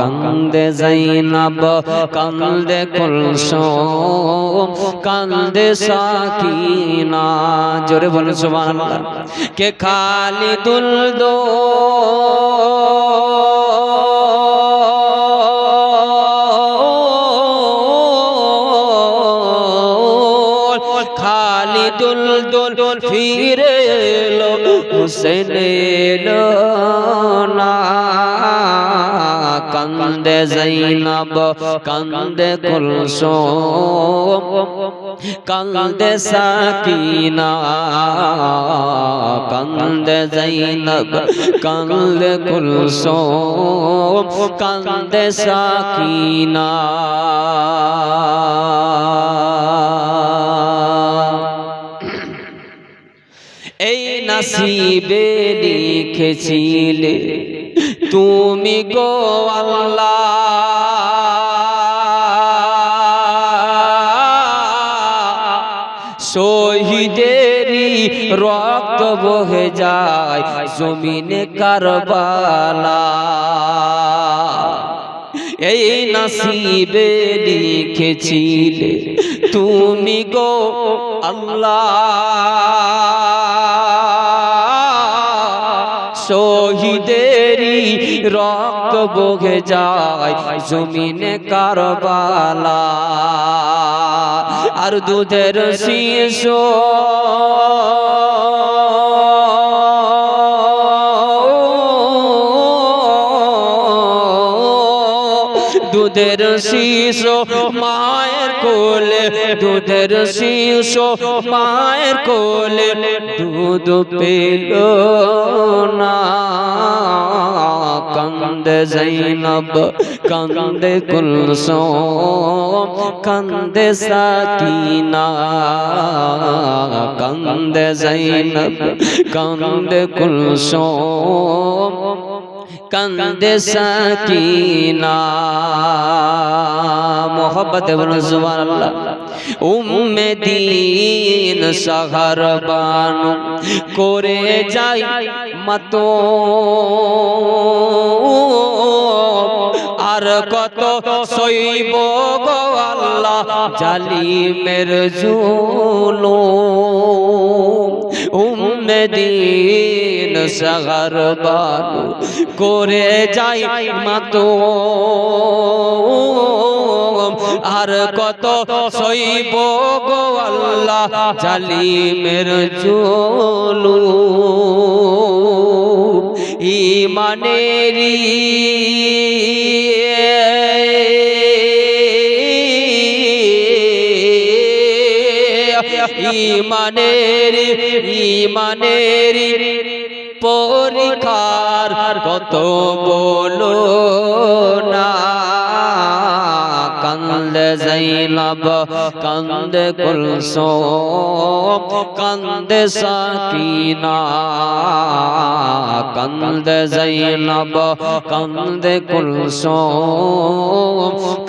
কান্দে জাইনাব কান্দে কুলসুম, কান্দে সাকিনা। জোরে বলুন, সুবহানাল্লাহ। কে খালি দুল। দো খালি দুল ফিরে হুসেন না কান্দে জাইনাব কান্দে কুলসুম কান্দে সাকিনা কান্দে জাইনাব কান্দে কুলসুম কান্দে সাকিনা। এই নসিবে লিখেছিলে তুমি গো আল্লাহ। শহীদেরই রক্ত বহে যায় জমিনে কারবালা। এই নসিবে লিখেছিলে তুমি গো আল্লাহ। রক্ত বহে যায় জমিনে কারবালা। আর দুধের শিশু দুধের শিশু মায়ের কোলে, দুধের শিশু মায়ের কোলে, দুধ পেল না। কান্দে জৈনব, কান্দে কুলসুম, কান্দে সাকিনা, কান্দে জৈনব, কান্দে কুলসুম। কান্দে সাকিনা। মোহব্বত বলুন সুবহানাল্লাহ উম্মে দিন সাহার বানু করে যাই মতো। আর কত সইব গো আল্লাহ জালিমের জুলু উম্মে দিন সাহার বানু করে যাই মাতো আর কত সইব গো আল্লাহ জালিমের জুলু ইমানেরি ইমানের ইমানের পরীক্ষার কত বলো না। কান্দে জাইনাব কান্দে কুলসুম, কান্দে সাকিনা। কান্দে জাইনাব কান্দে কুলসুম,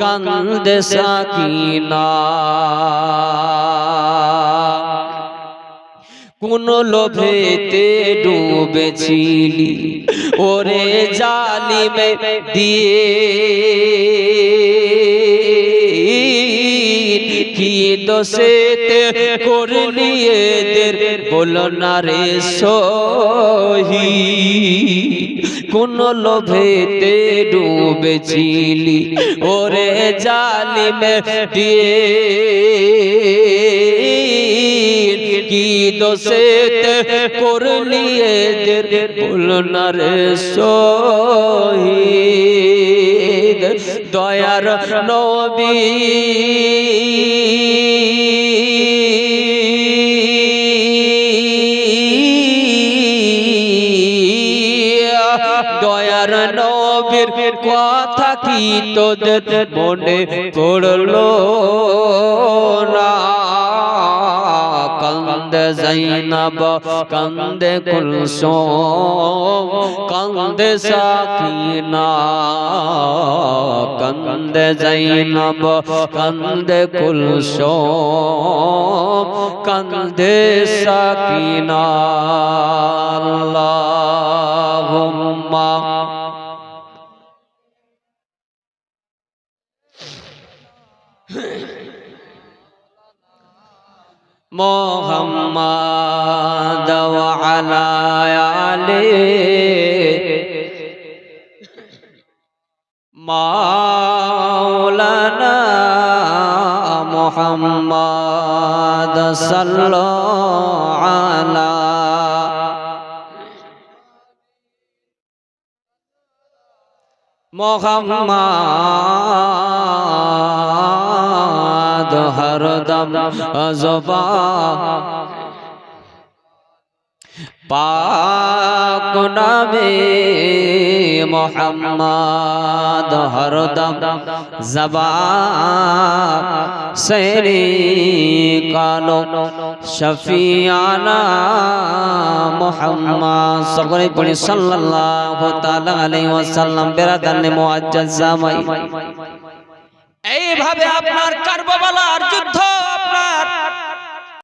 কান্দে সাকিনা। কোন লোভেতে ডুবেছিলি? ওরে জালিমে দিয়ে কি দোষেতে করলি এদের? বলো না রে সহি। কোন লোভেতে ডুবেছিলি? ওরে জালিমে দিয়ে কি দোষেতে করলি এদের, বলো না রে শহীদ, দয়ার নবী। দয়ার নবীর কথা কি তোদের মনে পড়ল না? কান্দে জৈনব কান্দে কুলসো কান্দে সাকিনা কান্দে জৈনব কান্দে কুলসো কান্দে সাকিনা আল্লাহুম্মা Yeah. মোহাম্মদ আলা আলি মাওলানা মোহাম্মদ সাল্লাল্লাহু আলা মোহাম্মদ জবা পাক নামে মোহাম্মদ হরদম জবা সেরি কালো, শফিয়ানা মোহাম্মদ সকলে পড়ি সাল্লাল্লাহু তাআলা আলাইহি ওয়াসাল্লাম বেরাদান মুআজ্জাজ জামাই। এইভাবে আপনার কারবালা আপনার